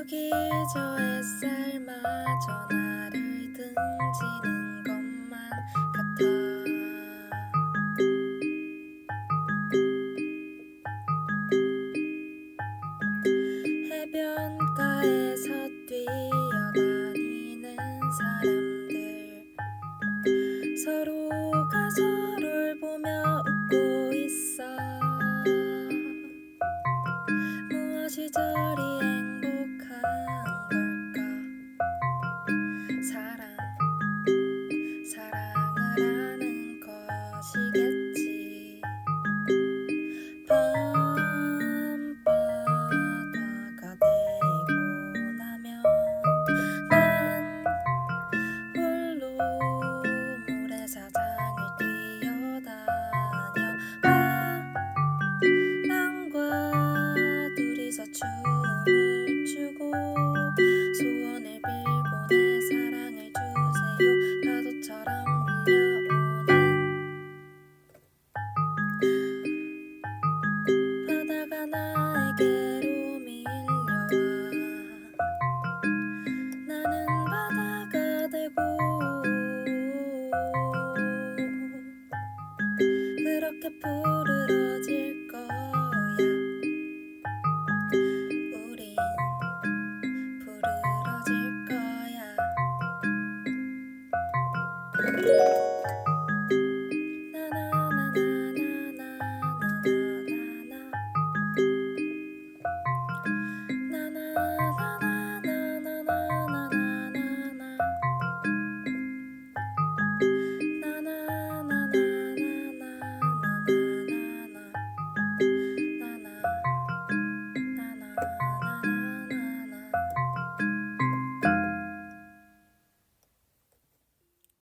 저기 저 햇살마저 나를 등지는 것만 같아. 해변가에서 뛰어다니는 사람들. 서로가 서로를 보며 웃고 있어. 무엇이 저리 숲으로